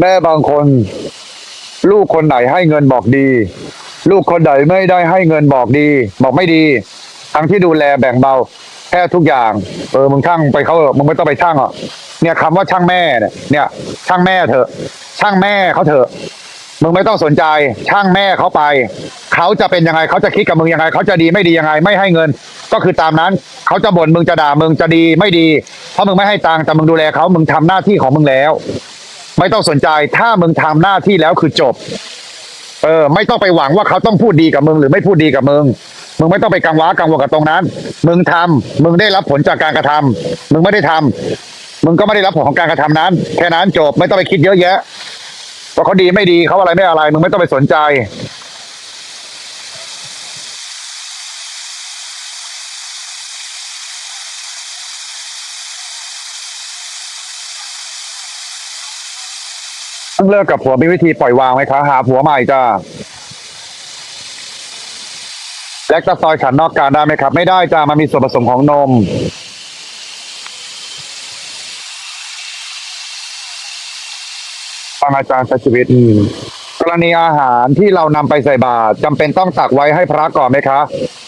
แม่บางคน ลูกคนไหนให้เงินบอกดี ลูกคนไหนไม่ได้ให้เงินบอกดี บอกไม่ดี ทั้งที่ดูแลแบ่งเบาแค่ทุกอย่าง เออมึงช่างไปเขาเถอมึงไม่ต้องไปช่างอะเนี่ยคำว่าช่างแม่เนี่ยเนี่ยช่างแม่เถอะ ช่างแม่เขาเถอะมึงไม่ต้องสนใจ ช่างแม่เขาไป เขาจะเป็นยังไงเขาจะคิดกับมึงยังไง เขาจะดีไม่ดียังไง ไม่ให้เงิน ก็คือตามนั้น เขาจะบ่นมึงจะด่ามึงจะดีไม่ดี เพราะมึงไม่ให้ตังค์แต่มึงดูแลเขามึงทำหน้าที่ของมึงแล้ว ไม่ต้องสนใจถ้ามึงทำหน้าที่แล้วคือจบ เออ ไม่ต้องไปหวังว่าเขาต้องพูดดีกับมึงหรือไม่พูดดีกับมึง มึงไม่ต้องไปกังวลกังวลกับตรงนั้น มึงทำมึงได้รับผลจากการกระทำมึงไม่ได้ทำมึงก็ไม่ได้รับผลของการกระทำนั้น แค่นั้นจบไม่ต้องไปคิดเยอะแยะว่าเขาดีไม่ดีเขาอะไรไม่อะไร มึงไม่ต้องไปสนใจ ต้องเลิกกับผัวมีวิธีปล่อยวางไหมคะหาผัวใหม่จ้าแลคตาซอยขันนอกการได้ไหมครับ ไม่ได้จ้ามันมีส่วนผสมของนม ฟังอาจารย์ใช้ชีวิตกรณีอาหารที่เรานำไปใส่บาตรจำเป็นต้องตักไว้ให้พระก่อนไหมคะ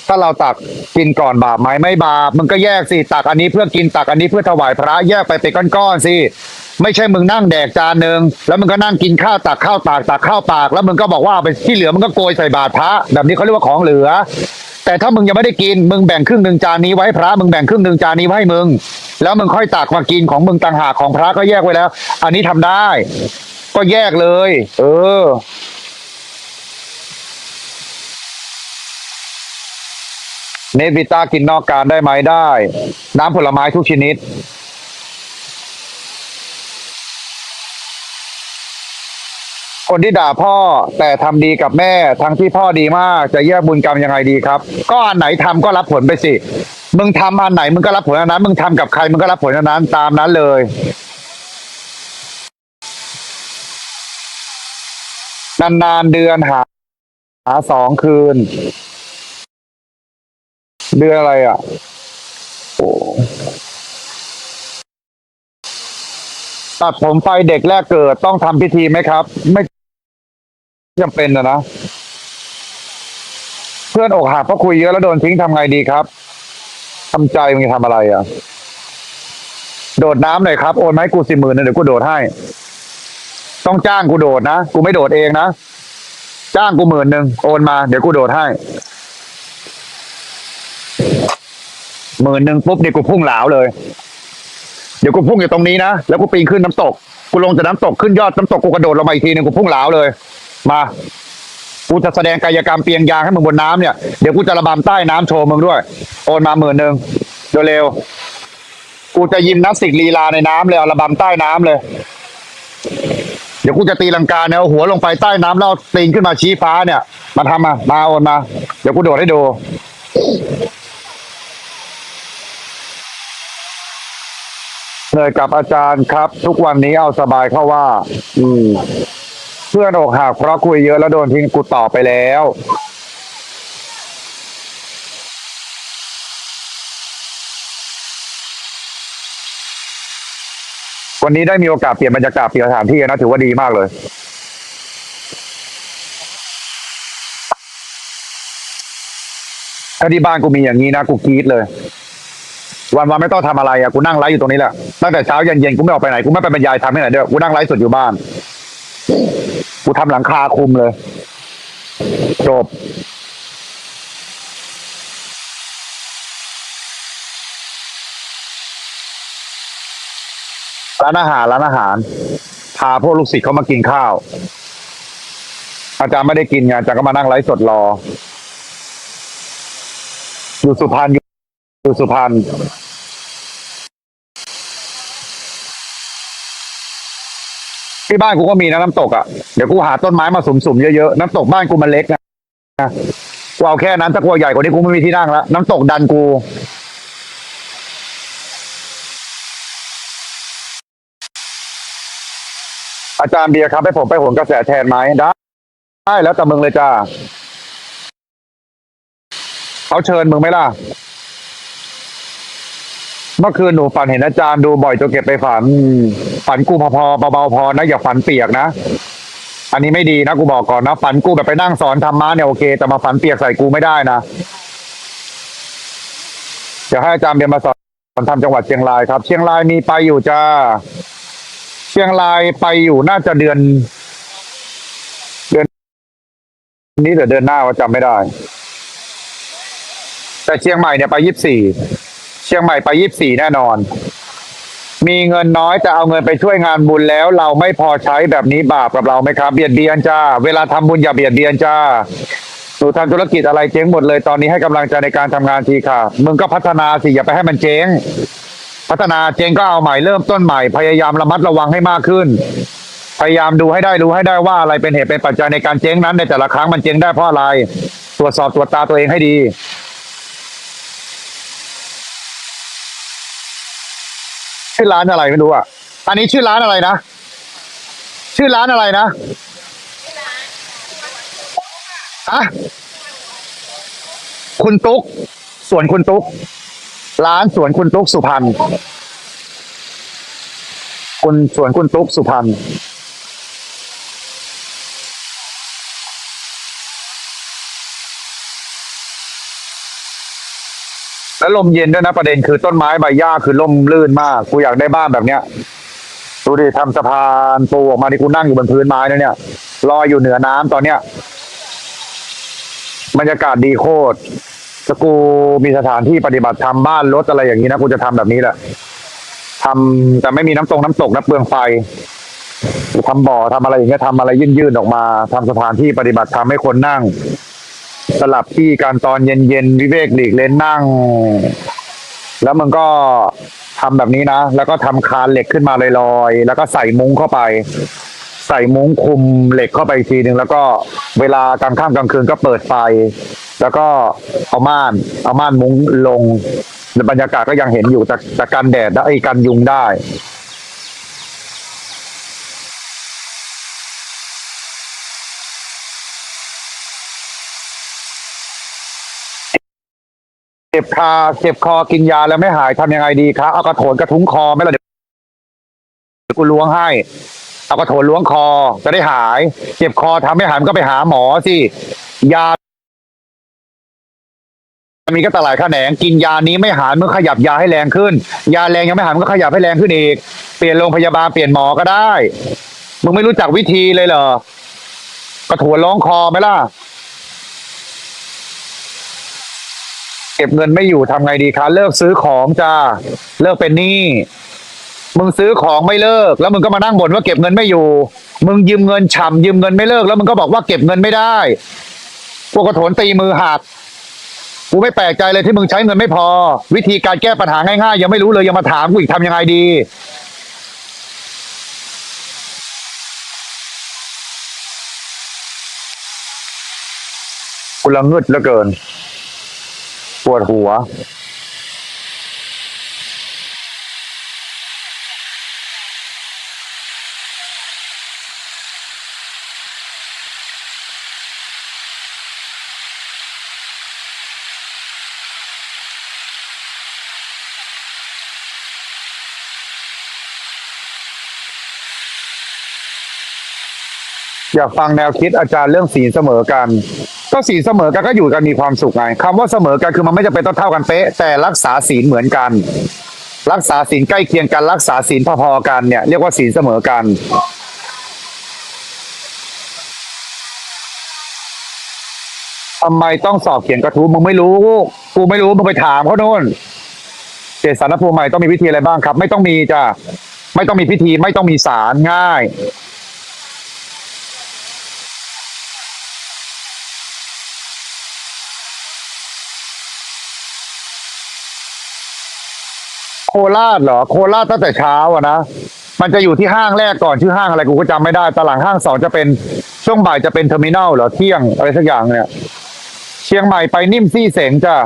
ถ้าเราตักกินก่อนบาปไหมไม่บาปมึงก็แยกสิตักอันนี้เพื่อกินตักอันนี้เพื่อถวายพระแยกไปเป็นก้อนๆสิ ไม่ใช่มึงนั่งแดกจานหนึ่งแล้วมึงก็นั่งกินข้าวตักข้าวปากตักข้าวปาก แล้วมึงก็บอกว่าเอาไปที่เหลือมึงก็โกยใส่บาตรพระแบบนี้เขาเรียกว่าของเหลือ แต่ถ้ามึงยังไม่ได้กินมึงแบ่งครึ่งหนึ่งจานนี้ไว้พระมึงแบ่งครึ่งหนึ่งจานนี้ไว้ให้มึง แล้วมึงค่อยตักมากินของมึงต่างหากของพระก็แยกไว้แล้ว อันนี้ทำได้ ก็แยกเลย เออเนตวิต้ากินนอกการได้ไหมได้ น้ำผลไม้ทุกชนิด คนที่ด่าพ่อแต่ทำดีกับแม่ทั้งที่พ่อดีมากจะแยกบุญกรรมยังไงดีครับ ก็อันไหนทำก็รับผลไปสิ มึงทำอันไหนมึงก็รับผลอันนั้น มึงทำกับใครมึงก็รับผลอันนั้นตามนั้นเลยนานๆเดือนหาหาสองคืน เดือนอะไรอะโอ้ตัดผมไฟเด็กแรกเกิดต้องทำพิธีไหมครับ ไม่ จำเป็นนะนะ เพื่อนอกหักเพราะคุยเยอะแล้วโดนทิ้งทำไงดีครับทำใจมึงจะทำอะไรอะ โดดน้ำหน่อยครับ โอนมาให้กูสิหมื่นเดี๋ยวกูโดดให้ ต้องจ้างกูโดดนะ กูไม่โดดเองนะ จ้างกูหมื่นหนึ่งโอนมาเดี๋ยวกูโดดให้หมื่นหนึ่งปุ๊บเนี่กูพุ่งหลาวเลย เดี๋ยวกูพุ่งอยู่ตรงนี้นะ แล้วกูปีนขึ้นน้ำตก กูลงจากน้ำตกขึ้นยอดน้ำตกกูกระโดดลงมาอีกทีหนึ่งกูพุ่งหลาวเลย มากูจะแสดงกายกรรมเปียงยางให้มึงบนน้ำเนี่ย เดี๋ยวกูจะระบำใต้น้ำโชว์มึงด้วย โอนมาหมื่นหนึ่งเร็วๆกูจะยิมนาสติกลีลาในน้ำเลยเอาระบำใต้น้ำเลย เดี๋ยวกูจะตีลังกาเนี่ยเอาหัวลงไปใต้น้ำแล้วตีนขึ้นมาชี้ฟ้าเนี่ย มาทำมามาโอนมา เดี๋ยวกูโดดให้ดูเหนื่อยกับอาจารย์ครับ ทุกวันนี้เอาสบายเข้าว่า อืม เพื่อนอกหักเพราะคุยเยอะแล้วโดนทิ้งกูตอบไปแล้ว วันนี้ได้มีโอกาสเปลี่ยนบรรยากาศเปลี่ยนสถานที่นะถือว่าดีมากเลย ถ้าที่บ้านกูมีอย่างนี้นะ กูกรี๊ดเลย วันวันไม่ต้องทำอะไรอะกูนั่งไลฟ์อยู่ตรงนี้แหละตั้งแต่เช้าเย็นๆกูไม่ออกไปไหนกูไม่ไปบรรยายทำที่ไหนด้วยกูนั่งไลฟ์สดอยู่บ้าน กูทำหลังคาคุมเลย จบ ร้านอาหาร ร้านอาหาร พาพวกลูกศิษย์เขามากินข้าว อาจารย์ไม่ได้กินไงอาจารย์ก็มานั่งไลฟ์สดรอ อยู่สุพรรณอยู่อยู่สุพรรณ ที่บ้านกูก็มีนะน้ำตกอะเดี๋ยวกูหาต้นไม้มาสุ่มๆเยอะๆน้ำตกบ้านกูมันเล็กนะกูเอาแค่นั้นถ้ากูใหญ่กว่านี้กูไม่มีที่นั่งแล้วน้ำตกดันกูอาจารย์เบียร์ครับให้ผมไปโหนกระแสแทนไหมได้ได้แล้วแต่มึงเลยจ้าเขาเชิญมึงไหมล่ะ เมื่อคืนหนูฝันเห็นอาจารย์ดูบ่อยจนเก็บไปฝัน ฝันกูพอพอเบาๆพอนะอย่าฝันเปียกนะ อันนี้ไม่ดีนะกูบอกก่อนนะฝันกูแบบไปนั่งสอนธรรมะเนี่ยโอเคแต่มาฝันเปียกใส่กูไม่ได้นะเดี๋ยวให้อาจารย์เบียนมาสอนทำจังหวัดเชียงรายครับ เชียงรายมีไปอยู่จ้า เชียงรายไปอยู่น่าจะเดือน เดือน นี้หรือเดือนหน้าว่าจำไม่ได้ แต่เชียงใหม่เนี่ยไปยี่สิบสี่ เชียงใหม่ไปยี่สิบสี่แน่นอน มีเงินน้อยแต่เอาเงินไปช่วยงานบุญแล้ว เราไม่พอใช้แบบนี้บาปกับเราไหมครับ เบียดเบียนจ้า เวลาทำบุญอย่าเบียดเบียนจ้าหนูทำธุรกิจอะไรเจ๊งหมดเลยตอนนี้ให้กำลังใจในการทำงานทีค่ะ มึงก็พัฒนาสิอย่าไปให้มันเจ๊ง พัฒนาเจ๊งก็เอาใหม่เริ่มต้นใหม่ พยายามระมัดระวังให้มากขึ้น พยายามดูให้ได้รู้ให้ได้ว่าอะไรเป็นเหตุเป็นปัจจัยในการเจ๊งนั้นในแต่ละครั้งมันเจ๊งได้เพราะอะไร ตรวจสอบตรวจตาตัวเองให้ดี ชื่อร้านอะไรไม่รู้อะ อันนี้ชื่อร้านอะไรนะ ชื่อร้านอะไรนะอะคุณตุ๊ก สวนคุณตุ๊ก ร้านสวนคุณตุ๊กสุพรรณคุณสวนคุณตุ๊กสุพรรณ แล้วลมเย็นด้วยนะประเด็นคือต้นไม้ใบหญ้าคือล่มลื่นมาก กูอยากได้บ้านแบบเนี้ยดูดิทำสะพานปูออกมาที่กูนั่งอยู่บนพื้นไม้นะเนี่ยลอยอยู่เหนือน้ำตอนเนี้ยบรรยากาศดีโคตรถ้ากูมีสถานที่ปฏิบัติธรรมบ้านรถอะไรอย่างนี้นะกูจะทำแบบนี้แหละทำแต่ไม่มีน้ำตรงน้ำตกนะเปลืองไฟทำบ่อทำอะไรอย่างเงี้ยทำอะไรยื่นๆออกมาทำสถานที่ปฏิบัติธรรมให้คนนั่ง สลับที่การตอนเย็นๆวิเวกหลีกเล่นนั่ง แล้วมึงก็ทำแบบนี้นะ แล้วก็ทำคานเหล็กขึ้นมาลอยๆ แล้วก็ใส่มุ้งเข้าไป ใส่มุ้งคุมเหล็กเข้าไปอีกทีหนึ่งแล้วก็เวลากลางค่ำกลางคืนก็เปิดไฟ แล้วก็เอาม่าน เอาม่านมุ้งลงบรรยากาศก็ยังเห็นอยู่แต่แต่กันแดดได้กันยุงได้ จ็บคาเจ็บคอกินยาแล้วไม่หายทำยังไงดีครับเอากระโถนกระทุ้งคอไม่ละเดี๋ยวกูล้วงให้ เอากระโถนล้วงคอจะได้หาย เจ็บคอทำไม่หายมันก็ไปหาหมอสิยามีก็ตลายแขนงกินยานี้ไม่หายมึงขยับยาให้แรงขึ้น ยาแรงยังไม่หายมึงก็ขยับให้แรงขึ้นอีก เปลี่ยนโรงพยาบาลเปลี่ยนหมอก็ได้ มึงไม่รู้จักวิธีเลยเหรอกระโถนร้องคอไหมล่ะ เก็บเงินไม่อยู่ทำไงดีคะเลิกซื้อของจ้าเลิกเป็นหนี้มึงซื้อของไม่เลิก แล้วมึงก็มานั่งบ่นว่าเก็บเงินไม่อยู่ มึงยืมเงินฉ่ำยืมเงินไม่เลิก แล้วมึงก็บอกว่าเก็บเงินไม่ได้พวกกระโถนตีมือหักกูไม่แปลกใจเลยที่มึงใช้เงินไม่พอ วิธีการแก้ปัญหาง่ายๆยังไม่รู้เลยยังมาถามกูอีกทำยังไงดีกูละงึดเหลือเกิน ปวดหัว อยากฟังแนวคิดอาจารย์เรื่องศีลเสมอกัน ก็ศีลเสมอกันก็อยู่กันมีความสุขไงคำว่าเสมอกันคือมันไม่จำเป็นต้องเท่ากันเป๊ะ แต่รักษาศีลเหมือนกัน รักษาศีลใกล้เคียงกันรักษาศีลพอๆกันเนี่ยเรียกว่าศีลเสมอกันทำไมต้องสอบเขียนกระทู้มึงไม่รู้กูไม่รู้มึงไปถามเขาโน่นเจตสารภูมิใหม่ต้องมีพิธีอะไรบ้างครับ ไม่ต้องมีจ้ะไม่ต้องมีพิธีไม่ต้องมีสารง่าย ราชเหรอ โคราชตั้งแต่เช้าอะนะ มันจะอยู่ที่ห้างแรกก่อนชื่อห้างอะไรกูก็จำไม่ได้ตลังห้างสองจะเป็นช่วงบ่ายจะเป็นเทอร์มินอลเหรอเที่ยงอะไรสักอย่างเนี่ย เชียงใหม่ไปนิ่มซี่เสงจ้ะ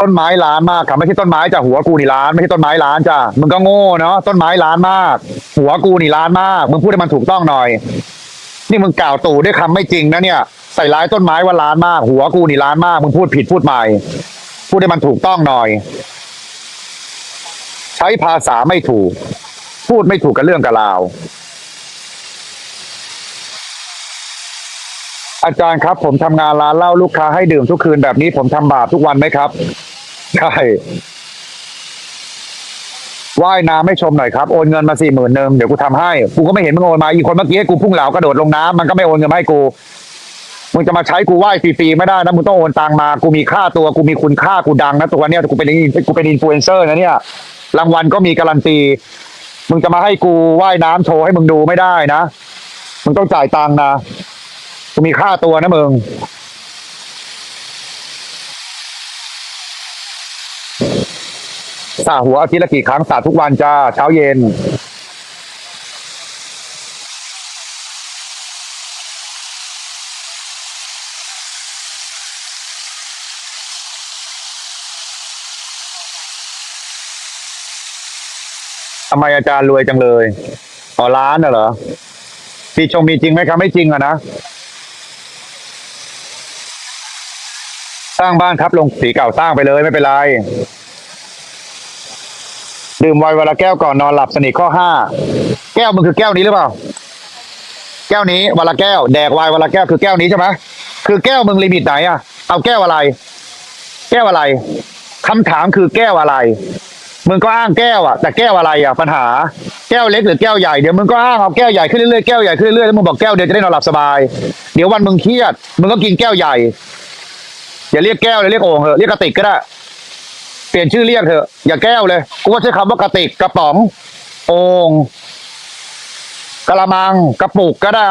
ต้นไม้ล้านมากครับไม่ใช่ต้นไม้จ้ะหัวกูนี่ล้านไม่ใช่ต้นไม้ล้านจ้ะมึงก็โง่เนาะต้นไม้ล้านมาก หัวกูนี่ล้านมาก มึงพูดให้มันถูกต้องหน่อย นี่มึงกล่าวตู่ด้วยคำไม่จริงนะเนี่ย ใส่ร้ายต้นไม้ว่าล้านมาก หัวกูนี่ล้านมากมึงพูดผิดพูดใหม่พูดให้มันถูกต้องหน่อย ใช้ภาษาไม่ถูก พูดไม่ถูกกับเรื่องกับราวอาจารย์ครับ ผมทำงานร้านเหล้าลูกค้าให้ดื่มทุกคืนแบบนี้ ผมทำบาปทุกวันไหมครับใช่ว่ายน้ำให้ชมหน่อยครับโอนเงินมาสี่หมื่นเนึงเดี๋ยวกูทำให้ กูก็ไม่เห็นมึงโอนมาอีกคนเมื่อกี้กูพุ่งเหลากระโดดลงน้ำมันก็ไม่โอนเงินมาให้กู มึงจะมาใช้กูไหว้ฟรีๆไม่ได้นะมึงต้องโอนตังมากูมีค่าตัวกูมีคุณค่ากูดังนะตัวเนี้ยกูเป็นกูเป็นอินฟลูเอนเซอร์นะเนี่ยรางวัลก็มีการันตี มึงจะมาให้กูว่ายน้ำโชว์ให้มึงดูไม่ได้นะ มึงต้องจ่ายตังนะกูมีค่าตัวนะมึงสาหัวอาทิตย์ละกี่ครั้งสาทุกวันจ้าเช้าเย็น ทำไมอาจารย์รวยจังเลยอ๋อร้านน่ะเหรอปีชงมีจริงไหมครับไม่จริงอะนะสร้างบ้านครับลงสีเก่าสร้างไปเลยไม่เป็นไรดื่มไวน์วันละแก้วก่อนนอนหลับสนิทข้อห้าแก้วมันคือแก้วนี้หรือเปล่า แก้วนี้วันละแก้ว แดกไวน์วันละแก้วคือแก้วนี้ใช่ไหมคือแก้วมึงลิมิตไหนอะเอาแก้วอะไร แก้วอะไรคำถามคือแก้วอะไร มึงก็อ้างแก้วอะแต่แก้วอะไรอะปัญหาแก้วเล็กหรือแก้วใหญ่เดี๋ยวมึงก็อ้างเอาแก้วใหญ่ขึ้นเรื่อยๆแก้วใหญ่ขึ้นเรื่อยๆแล้วมึงบอกแก้วเดียวจะได้นอนหลับสบาย เดี๋ยววันมึงเครียดมึงก็กินแก้วใหญ่อย่าเรียกแก้วเลยเรียกโอ่งเถอะเรียกกระติกก็ได้เปลี่ยนชื่อเรียกเถอะอย่าแก้วเลยกูว่าใช้คำว่ากระติกกระป๋องโอ่งกระมังกระปุกก็ได้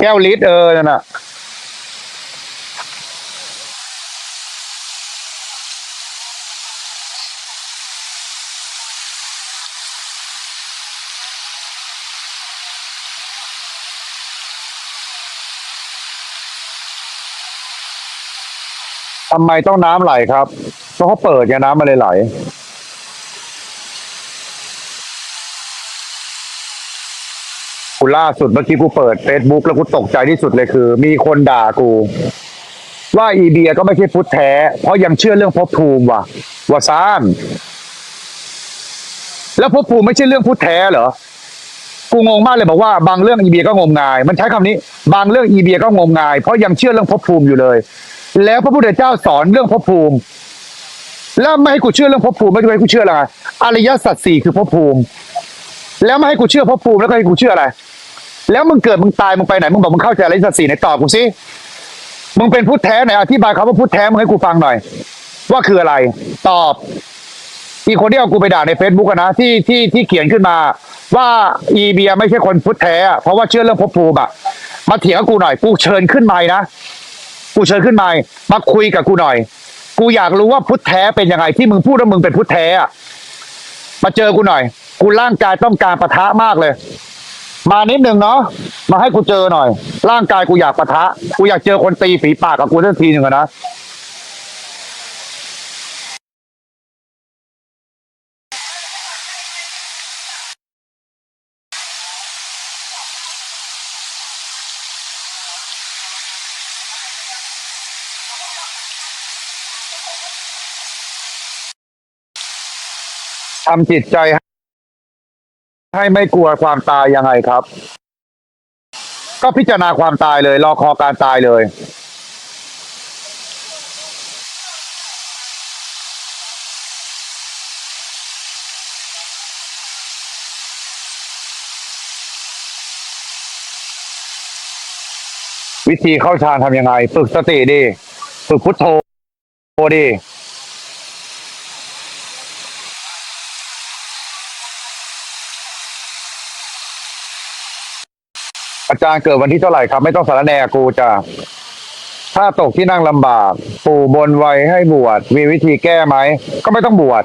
แก้วลิตรเออนั่นน่ะ ทำไมต้องน้ำไหลครับ เพราะเขาเปิดไงน้ำมันเลยไหล กูล่าสุดเมื่อกี้กูเปิดเฟซบุ๊กแล้วกูตกใจที่สุดเลยคือ มีคนด่ากู ว่าอีเบียก็ไม่ใช่พุทธแท้ เพราะยังเชื่อเรื่องภพภูมิว่ะว่าซ่าน แล้วภพภูมิไม่ใช่เรื่องพุทธแท้เหรอ กูงงมากเลยบอกว่าบางเรื่องอีเบียก็งมงาย มันใช้คำนี้ บางเรื่องอีเบียก็งมงาย เพราะยังเชื่อเรื่องภพภูมิอยู่เลย แล้วพระพุทธเจ้าสอนเรื่องภพภูมิ แล้วไม่ให้กูเชื่อเรื่องภพภูมิไม่ได้ให้กูเชื่ออะไรอริยสัจสี่คือภพภูมิ แล้วไม่ให้กูเชื่อภพภูมิแล้วก็ให้กูเชื่ออะไร แล้วมึงเกิดมึงตายมึงไปไหนมึงบอกมึงเข้าใจอริยสัจสี่ไหนตอบกูสิมึงเป็นพุทธแท้ไหนอธิบายคำว่าพุทธแท้มึงให้กูฟังหน่อย ว่าคืออะไร ตอบอีคนที่เอากูไปด่าในเฟซบุ๊กนะที่ที่ที่เขียนขึ้นมา ว่าอีเบียไม่ใช่คนพุทธแท้เพราะว่าเชื่อเรื่องภพภูมิอะมาเถียงกูหน่อยกูเชิญขึ้นไม้นะ กูเชิญขึ้นมามาคุยกับกูหน่อย กูอยากรู้ว่าพุทธแท้เป็นยังไงที่มึงพูดว่ามึงเป็นพุทธแท้อะมาเจอกูหน่อย กูร่างกายต้องการปะทะมากเลย มานิดหนึ่งเนาะมาให้กูเจอหน่อย ร่างกายกูอยากปะทะ กูอยากเจอคนตีฝีปากกับกูสักทีหนึ่งอะนะ ทำจิตใจให้ไม่กลัวความตายยังไงครับ ก็พิจารณาความตายเลย รอคอการตายเลย วิธีเข้าฌานทำยังไง ฝึกสติดิฝึกพุทโธดิ อาจารย์เกิดวันที่เท่าไหร่ครับ ไม่ต้องสารแหนกับกูจ้ะถ้าตกที่นั่งลำบาก ปู่บนไว้ให้บวชมีวิธีแก้ไหม ก็ไม่ต้องบวช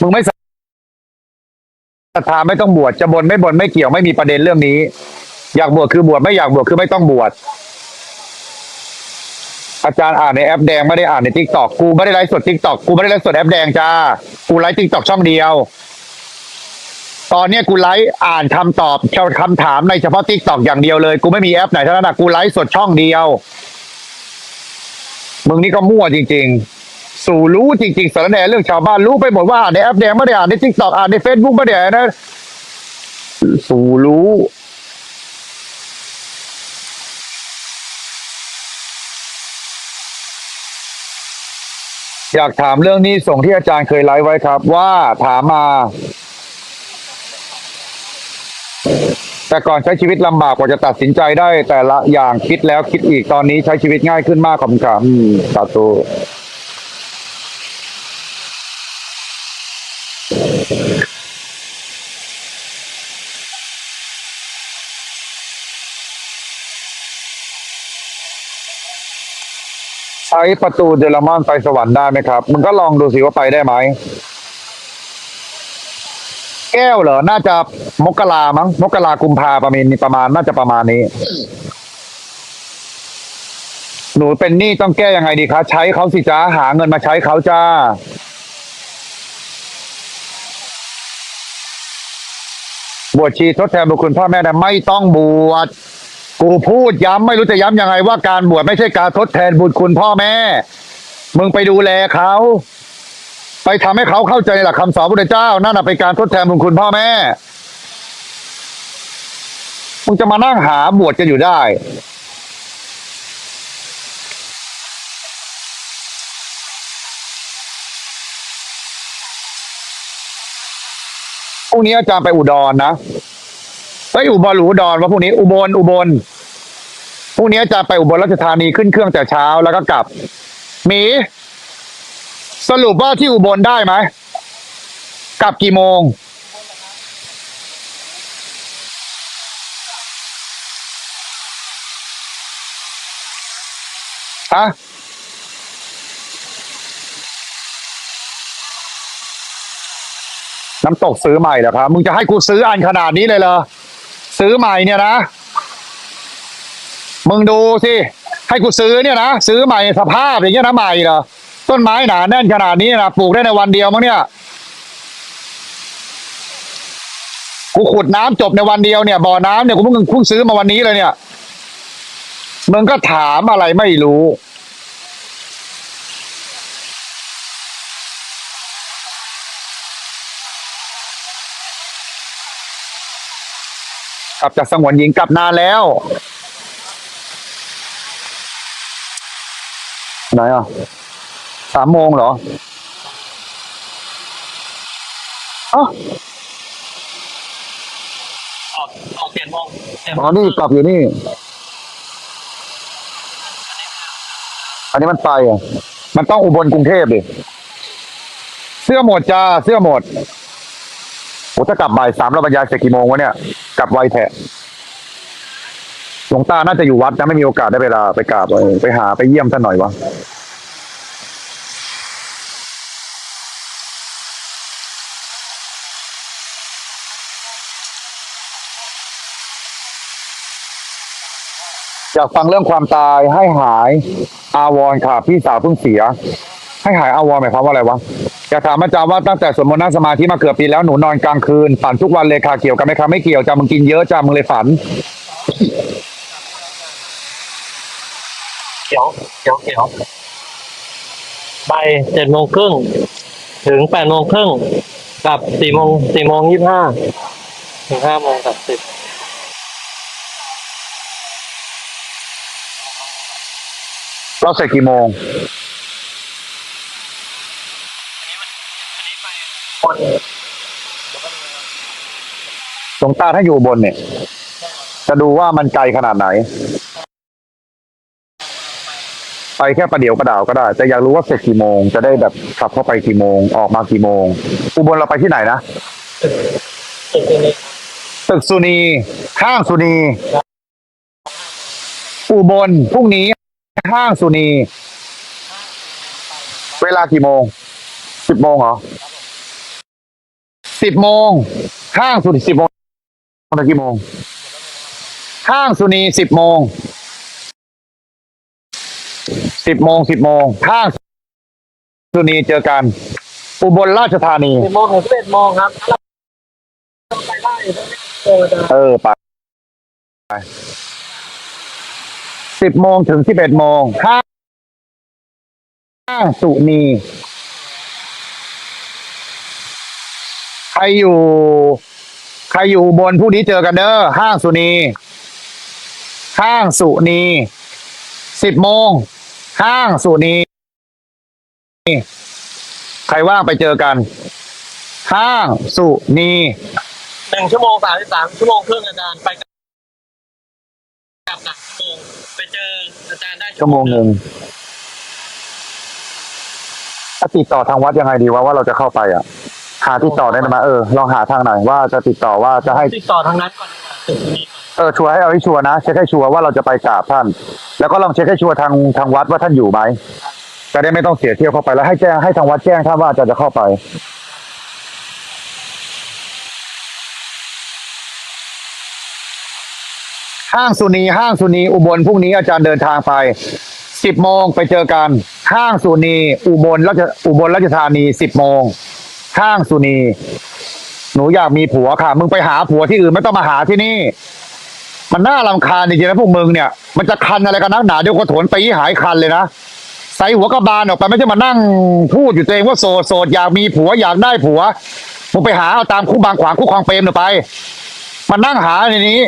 มึงไม่ศรัทธาไม่ต้องบวชจะบนไม่บนไม่เกี่ยวไม่มีประเด็นเรื่องนี้ อยากบวชคือบวชไม่อยากบวชคือไม่ต้องบวชอาจารย์อ่านในแอปแดงไม่ได้อ่านในทิกตอกกูไม่ได้ไลฟ์สดทิกตอกกูไม่ได้ไลฟ์สดแอปแดงจ้ากูไลฟ์ทิกตอกช่องเดียว ตอนเนี้ยกูไลฟ์อ่านคำตอบคำถามในเฉพาะทิกตอกอย่างเดียวเลย กูไม่มีแอปไหนเท่านั้นนะกูไลฟ์สดช่องเดียว มึงนี่ก็มั่วจริง ๆ สู่รู้จริง ๆสารแหน่เรื่องชาวบ้านรู้ไปหมดว่าอ่านในแอปแดงไม่ได้อ่านในทิกตอกอ่านในเฟซบุ๊กไม่ได้อ่านนะสู่รู้อยากถามเรื่องนี้ส่งที่อาจารย์เคยไลฟ์ไว้ครับ ว่าถามมา แต่ก่อนใช้ชีวิตลำบากกว่าจะตัดสินใจได้ แต่ละอย่างคิดแล้วคิดอีกตอนนี้ใช้ชีวิตง่ายขึ้นมากขอบคุณครับอืมสาธุใช้ประตูเดลมอนไปสวรรค์ได้ไหมครับ มึงก็ลองดูสิว่าไปได้ไหม แก้วเหรอ น่าจะมกรามั้ง มกรากุมภาประมาณนี้ประมาณน่าจะประมาณนี้ หนูเป็นหนี้ต้องแก้ยังไงดีคะใช้เขาสิจ้าหาเงินมาใช้เขาจ้า บวชชีทดแทนบุญคุณพ่อแม่นะไม่ต้องบวชกูพูดย้ำไม่รู้จะย้ำยังไงว่าการบวชไม่ใช่การทดแทนบุญคุณพ่อแม่ มึงไปดูแลเขา ไปทำให้เขาเข้าใจหลักคำสอนพระเจ้า นั่นน่ะเป็นการทดแทนบุญคุณพ่อแม่มึงจะมานั่งหาบวชกันอยู่ได้ พรุ่งนี้อาจารย์ไปอุดรนะไปอุบลหรืออุดรวะพรุ่งนี้อุบลอุบลพรุ่งนี้อาจารย์ไปอุบลราชธานีขึ้นเครื่องแต่เช้าแล้วก็กลับหมี สรุปว่าที่อุบลได้ไหมกลับกี่โมง ฮะ น้ำตกซื้อใหม่เหรอครับ มึงจะให้กูซื้ออันขนาดนี้เลยเหรอ ซื้อใหม่เนี่ยนะ มึงดูสิ ให้กูซื้อเนี่ยนะ ซื้อใหม่สภาพอย่างเงี้ยนะใหม่เหรอ ต้นไม้หนาแน่นขนาดนี้นะปลูกได้ในวันเดียวมั้งเนี่ยกูขุดน้ำจบในวันเดียวเนี่ยบ่อน้ำเนี่ยกูเพิ่งเพิ่งซื้อมาวันนี้เลยเนี่ยมึงก็ถามอะไรไม่รู้กลับจากสงวนหญิงกลับนานแล้ว ไหนอะามโมงเหรออ๋อออกออกเจ็ดโมงเจ็ดโมอ๋องนี่กลับอยู่นี่ อันนี้มันไปอะ มันต้องอุบลกรุงเทพดิ เสื้อหมดจ้า เสื้อหมดโอ้ถ้ากลับบ่ายสามเราบรรยายเสร็จกี่โมงวะเนี่ย กลับไวแท้หลวงตาน่าจะอยู่วัดนะไม่มีโอกาสได้เวลาไปกราบเออไปหาไปเยี่ยมท่านหน่อยวะ อยากฟังเรื่องความตายให้หายอาวรค่ะ พี่สาวเพิ่งเสีย ให้หายอาวรหมายความว่าอะไรวะอยากถามอาจารย์ว่าตั้งแต่สวดมนต์นั่งสมาธิมาเกือบปีแล้วหนูนอนกลางคืนฝันทุกวันเลยค่ะเกี่ยวกันไหมคะไม่เกี่ยวจ้ามึงกินเยอะจ้ามึงเลยฝันเขียวเขียวเขียวไปเจ็ดโมงครึ่งถึงแปดโมงครึ่งกับสี่โมงสี่โมงยี่ห้าถึงห้าโมงกับสิบ เราเสร็จกี่โมงคนหลวงตาถ้าอยู่อุบนเนี่ย จะดูว่ามันไกลขนาดไหน ไปแค่ประเดี๋ยวประดาวก็ได้ แต่อยากรู้ว่าเสร็จกี่โมง จะได้แบบขับเข้าไปกี่โมง ออกมากี่โมง อุบลเราไปที่ไหนนะ ตึกนี้ตึกสุนีห้างสุนี อุบลพรุ่งนี้ ห้างสุนี เวลากี่โมง สิบโมงเหรอ สิบโมง ห้างสุนีสิบโมงถึงกี่โมง ห้างสุนีสิบโมง สิบโมงสิบโมง ห้างสุนีเจอกัน อุบลราชธานี สิบโมงถึงสิบเอ็ดโมงครับเออไป สิบโมงถึงสิบเอ็ดโมงห้างห้างสุนีใครอยู่ ใครอยู่อุบนผู้นี้เจอกันเด้อห้างสุนีห้างสุนีสิบโมงห้างสุนีใครว่างไปเจอกัน ห้างสุนีหนึ่งชั่วโมงสามสิบสามชั่วโมงครึ่งอาจารย์ไปกลับสามชั่วโมง ไปเจออาจารย์ได้ชั่วโมงหนึ่งถ้าติดต่อทางวัดยังไงดีวะว่าเราจะเข้าไปอะ หาติดต่อได้ไหมเออลองหาทางไหนว่าจะติดต่อว่าจะให้ติดต่อทางนั้นก่อนดีกว่าตึกนี้เออชัวร์ให้เอาให้ชัวร์นะเช็คให้ชัวร์ว่าเราจะไปกราบท่าน แล้วก็ลองเช็คให้ชัวร์ทางทางวัดว่าท่านอยู่ไหมจะได้ไม่ต้องเสียเที่ยวเข้าไปแล้วให้แจ้งให้ทางวัดแจ้งท่านว่าอาจารย์จะเข้าไป ห้างสุนีห้างสุนีอุบลพรุ่งนี้อาจารย์เดินทางไปสิบโมงไปเจอกัน ห้างสุนีอุบลราชอุบลราชธานีสิบโมงห้างสุนีหนูอยากมีผัวค่ะ มึงไปหาผัวที่อื่นไม่ต้องมาหาที่นี่ มันน่ารำคาญจริงๆนะพวกมึงเนี่ย มันจะคันอะไรกันนักหนาเดี๋ยวก็โถนไปหายคันเลยนะใส่หัวกระบาลออกไปไม่ใช่มานั่งพูดอยู่ตัวเองว่าโสดโสดอยากมีผัวอยากได้ผัวมึงไปหาเอาตามคู่บางขวางคู่คลองเปรมหน่ยไปมานั่งหาในนี้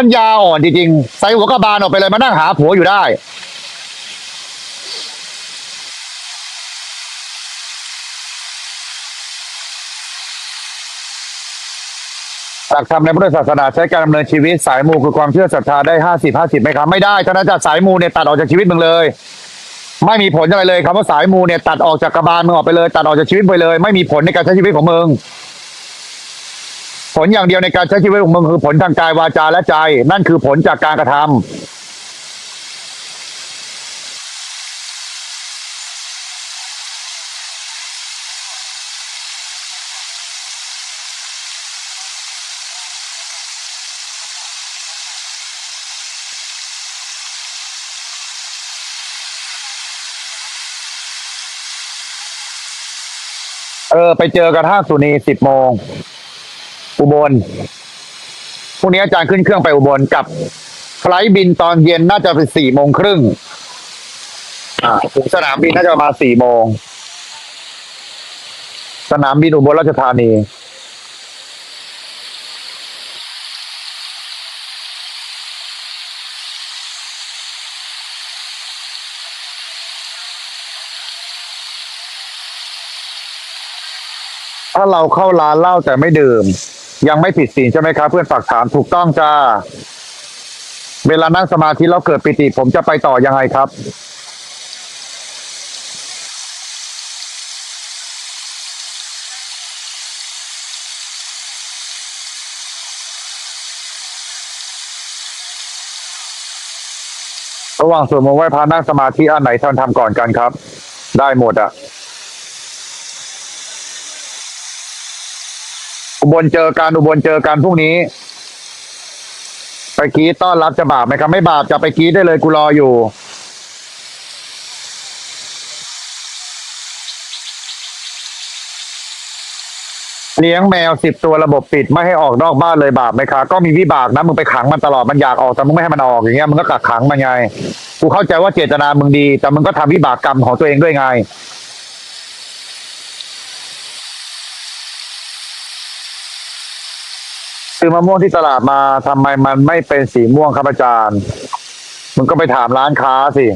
ปัญญาอ่อนจริงๆใส่หัวกระบาลออกไปเลยมานั่งหาผัวอยู่ได้หลักธรรมในพุทธศาสนาใช้การดำเนินชีวิตสายมูคือความเชื่อศรัทธาได้ห้าสิบห้าสิบไหมครับ ไม่ได้ท่านั้นจะสายมูเนี่ยตัดออกจากชีวิตมึงเลย ไม่มีผลอะไรเลยคำว่าสายมูเนี่ยตัดออกจากกระบาลมึงออกไปเลย ตัดออกจากชีวิตไปเลย ไม่มีผลในการใช้ชีวิตของมึง ลอย่างเดียวในการใช้ชีวิตของมึงคือผลทางกายวาจาและใจ นั่นคือผลจากการกระทำเออ ไปเจอกันห้าสุนีสิบโมง อุบลพรุ่งนี้อาจารย์ขึ้นเครื่องไปอุบลกับไฟลท์บินตอนเย็นน่าจะเป็นสี่โมงครึ่งอ่าถึงสนามบินน่าจะประมาณสี่โมง สนามบินอุบลราชธานีถ้าเราเข้าร้านเหล้าแต่ไม่ดื่ม ยังไม่ผิดศีลใช่ไหมครับ เพื่อนฝากถามถูกต้องจ้า เวลานั่งสมาธิแล้วเกิดปิติ ผมจะไปต่อยังไงครับ ระหว่างสวดมนต์ไหว้พระนั่งสมาธิอันไหนท่านทำก่อนกันครับ ได้หมดอะ อุบลเจอกันอุบลเจอกันพรุ่งนี้ ไปกีดต้อนรับจะบาปไหมครับ ไม่บาปจะไปกีดได้เลยกูรออยู่ เลี้ยงแมวสิบตัวระบบปิดไม่ให้ออกนอกบ้านเลยบาปไหมครับก็มีวิบากนะมึงไปขังมันตลอดมันอยากออกแต่มึงไม่ให้มันออกอย่างเงี้ยมึงก็กักขังมันไงกูเข้าใจว่าเจตนามึงดี แต่มึงก็ทำวิบากกรรมของตัวเองด้วยไง ซื้อมะม่วงที่ตลาดมาทำไมมันไม่เป็นสีม่วงครับอาจารย์มึงก็ไปถามร้านค้าสิ